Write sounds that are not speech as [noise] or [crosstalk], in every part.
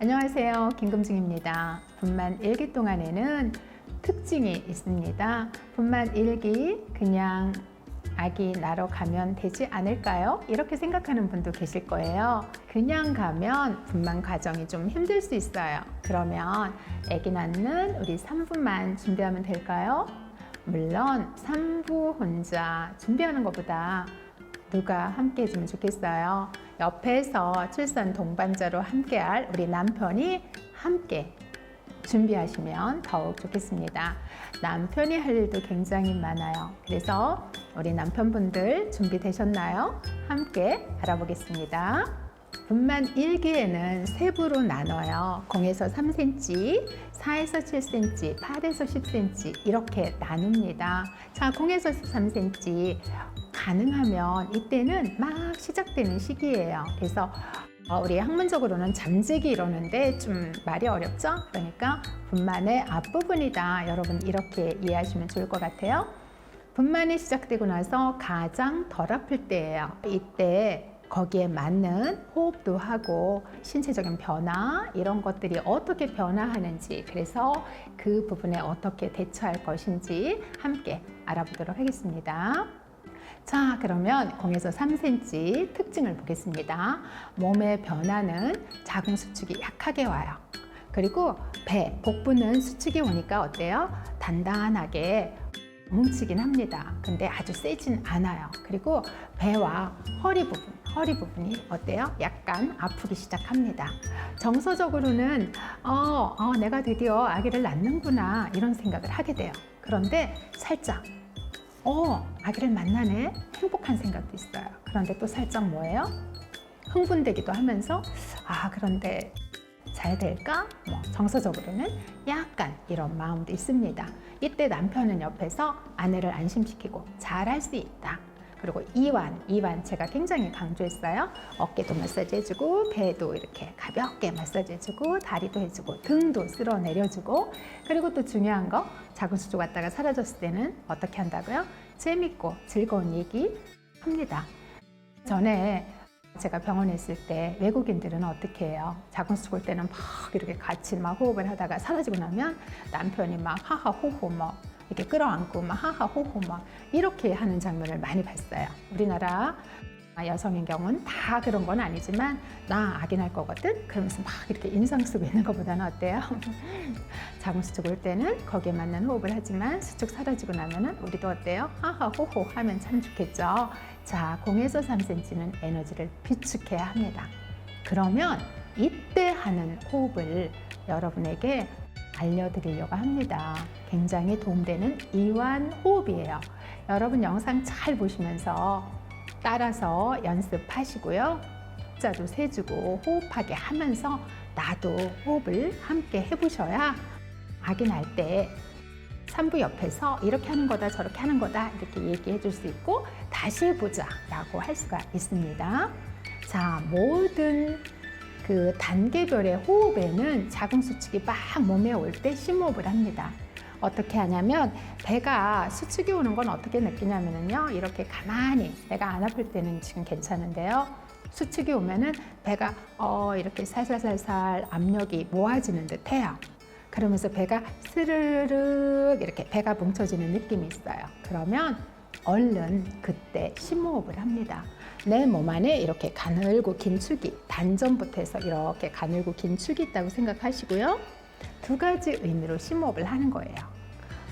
안녕하세요. 김금중입니다. 분만 일기 동안에는 특징이 있습니다. 분만 일기 그냥 아기 낳으러 가면 되지 않을까요? 이렇게 생각하는 분도 계실 거예요. 그냥 가면 분만 과정이 좀 힘들 수 있어요. 그러면 아기 낳는 우리 산부만 준비하면 될까요? 물론 산부 혼자 준비하는 것보다 누가 함께 해주면 좋겠어요. 옆에서 출산 동반자로 함께할 우리 남편이 함께 준비하시면 더욱 좋겠습니다. 남편이 할 일도 굉장히 많아요. 그래서 우리 남편분들 준비되셨나요? 함께 알아보겠습니다. 분만 1기에는 세부로 나눠요. 0에서 3cm, 4에서 7cm, 8에서 10cm 이렇게 나눕니다. 자, 0에서 3cm 가능하면 이때는 막 시작되는 시기예요. 그래서 어, 우리 학문적으로는 잠재기 이러는데 좀 말이 어렵죠? 그러니까 분만의 앞부분이다. 여러분 이렇게 이해하시면 좋을 것 같아요. 분만이 시작되고 나서 가장 덜 아플 때예요. 이때 거기에 맞는 호흡도 하고 신체적인 변화 이런 것들이 어떻게 변화하는지 그래서 그 부분에 어떻게 대처할 것인지 함께 알아보도록 하겠습니다. 자, 그러면 0에서 3cm 특징을 보겠습니다. 몸의 변화는 자궁 수축이 약하게 와요. 그리고 배, 복부는 수축이 오니까 어때요? 단단하게 뭉치긴 합니다. 근데 아주 세진 않아요. 그리고 배와 허리 부분, 허리 부분이 어때요? 약간 아프기 시작합니다. 정서적으로는 어, 어, 내가 드디어 아기를 낳는구나 이런 생각을 하게 돼요. 그런데 살짝 어, 아기를 만나네. 행복한 생각도 있어요. 그런데 또 살짝 뭐예요? 흥분되기도 하면서, 아, 그런데 잘 될까? 뭐, 정서적으로는 약간 이런 마음도 있습니다. 이때 남편은 옆에서 아내를 안심시키고 잘할 수 있다. 그리고 이완, 이완 제가 굉장히 강조했어요. 어깨도 마사지 해주고, 배도 이렇게 가볍게 마사지 해주고, 다리도 해주고, 등도 쓸어 내려주고, 그리고 또 중요한 거, 자궁 수조 갔다가 사라졌을 때는 어떻게 한다고요? 재밌고 즐거운 얘기 합니다. 전에 제가 병원에 있을 때 외국인들은 어떻게 해요? 수고 올 때는 막 이렇게 같이 막 호흡을 하다가 사라지고 나면 남편이 막 하하 호호 뭐 이렇게 끌어안고 막 하하 호호 막 이렇게 하는 장면을 많이 봤어요. 우리나라 여성인 경우는 다 그런 건 아니지만 나날 거거든 그러면서 막 이렇게 인상 쓰고 있는 것보다는 어때요? [laughs] 자궁 수축 올 때는 거기에 맞는 호흡을 하지만 수축 사라지고 나면은 우리도 어때요? 하하 호호 하면 참 좋겠죠. 자, 0에서 3cm는 에너지를 비축해야 합니다. 그러면 이때 하는 호흡을 여러분에게 알려드리려고 합니다. 굉장히 도움되는 이완 호흡이에요. 여러분 영상 잘 보시면서 따라서 연습하시고요. 숫자도 세주고 호흡하게 하면서 나도 호흡을 함께 해보셔야 아기 날 때 산부 옆에서 이렇게 하는 거다 저렇게 하는 거다 이렇게 얘기해 줄 수 있고 다시 해보자 라고 할 수가 있습니다. 자, 모든 그 단계별의 호흡에는 자궁 수축이 막 몸에 올 때 심호흡을 합니다. 어떻게 하냐면 배가 수축이 오는 건 어떻게 느끼냐면요. 이렇게 가만히 내가 안 아플 때는 지금 괜찮은데요. 수축이 오면은 배가 어 이렇게 살살살살 압력이 모아지는 듯해요. 그러면서 배가 스르륵 이렇게 배가 뭉쳐지는 느낌이 있어요. 그러면 얼른 그때 심호흡을 합니다 내 몸 안에 이렇게 가늘고 긴 축이 단전부터 해서 이렇게 가늘고 긴 축이 있다고 생각하시고요 두 가지 의미로 심호흡을 하는 거예요.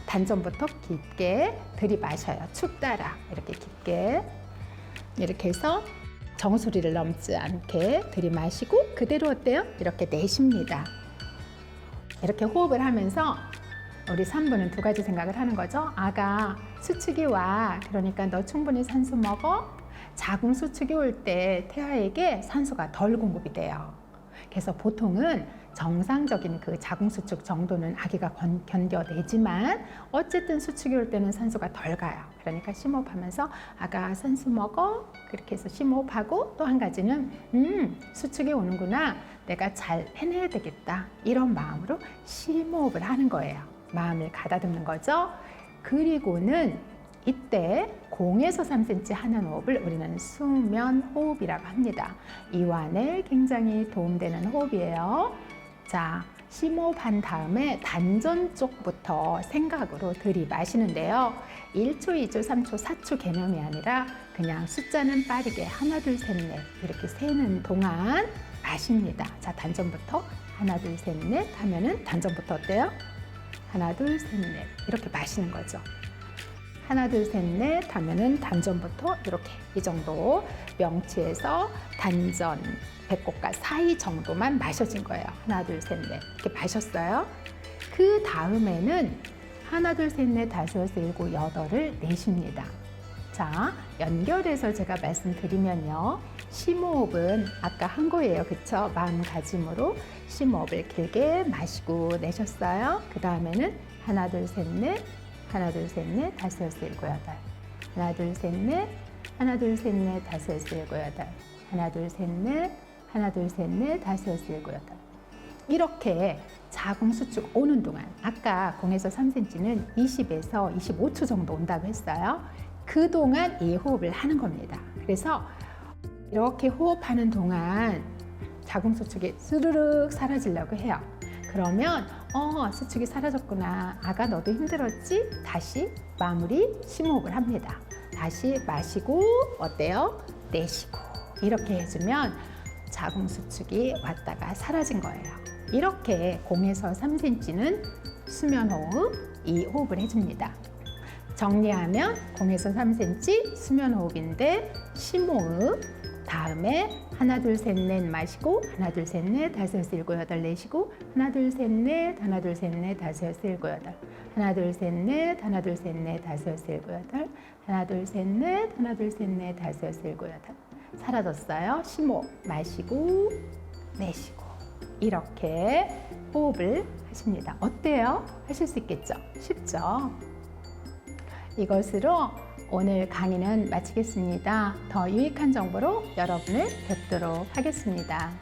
단전부터 깊게 들이마셔요. 축 따라 이렇게 깊게 이렇게 해서 정수리를 넘지 않게 들이마시고 그대로 어때요? 이렇게 내쉽니다. 이렇게 호흡을 하면서 우리 산부는 두 가지 생각을 하는 거죠. 아가 수축이 와. 그러니까 너 충분히 산소 먹어. 자궁 수축이 올 때 태아에게 산소가 덜 공급이 돼요. 그래서 보통은 정상적인 그 자궁 수축 정도는 아기가 건, 견뎌내지만 어쨌든 수축이 올 때는 산소가 덜 가요. 그러니까 심호흡하면서 아가 산소 먹어 그렇게 해서 심호흡하고 또 한 가지는 음 수축이 오는구나 내가 잘 해내야 되겠다 이런 마음으로 심호흡을 하는 거예요. 마음을 가다듬는 거죠. 그리고는 이때 0에서 3cm 하는 호흡을 우리는 수면 호흡이라고 합니다. 이완에 굉장히 도움되는 호흡이에요. 자, 심호흡 한 다음에 단전 쪽부터 생각으로 들이마시는데요. 1초, 2초, 3초, 4초 개념이 아니라 그냥 숫자는 빠르게 하나, 둘, 셋, 넷 이렇게 세는 동안 마십니다. 자, 단전부터 하나, 둘, 셋, 넷 하면은 단전부터 어때요? 하나, 둘, 셋, 넷 이렇게 마시는 거죠. 하나, 둘, 셋, 넷 하면은 단전부터 이렇게 이 정도 명치에서 단전, 배꼽과 사이 정도만 마셔진 거예요. 하나, 둘, 셋, 넷 이렇게 마셨어요. 그 다음에는 하나, 둘, 셋, 넷, 다섯, 여섯, 일곱, 여덟을 내쉽니다. 자, 연결해서 제가 말씀드리면요. 심호흡은 아까 한 거예요. 그쵸? 마음가짐으로 심호흡을 길게 마시고 내셨어요. 그 다음에는 하나, 둘, 셋, 넷, 하나, 둘, 셋, 넷, 다섯, 여섯, 일곱, 여덟. 하나, 둘, 셋, 넷, 하나, 둘, 셋, 넷, 다섯, 여섯, 일곱, 여덟. 하나, 둘, 셋, 넷, 하나, 둘, 셋, 넷, 다섯, 여섯, 일곱, 여덟. 이렇게 자궁 수축 오는 동안 아까 0에서 3cm는 20에서 25초 정도 온다고 했어요. 그동안 이 호흡을 하는 겁니다. 그래서 이렇게 호흡하는 동안 자궁 수축이 스르륵 사라지려고 해요. 그러면 어 수축이 사라졌구나. 아가 너도 힘들었지? 다시 마무리 심호흡을 합니다. 다시 마시고 어때요? 내쉬고. 이렇게 해주면 자궁 수축이 왔다가 사라진 거예요. 이렇게 0에서 3cm는 수면 호흡 이 호흡을 해줍니다. 정리하면 0에서 3cm 수면 호흡인데 심호흡 다음에 하나 둘 셋 넷 마시고 하나 둘 셋 넷 다섯 여섯 일곱 여덟 내쉬고 하나 둘 셋 넷 하나 둘 셋 넷 다섯 여섯 일곱 여덟. 하나 둘 셋 넷 하나 둘 셋 넷 다섯 여섯 일곱 여덟. 하나 둘 셋 넷 하나 둘 셋 넷 다섯 여섯 일곱 여덟. 사라졌어요. 심호 마시고 내쉬고. 이렇게 호흡을 하십니다. 어때요? 하실 수 있겠죠? 쉽죠? 이것으로 오늘 강의는 마치겠습니다. 더 유익한 정보로 여러분을 뵙도록 하겠습니다.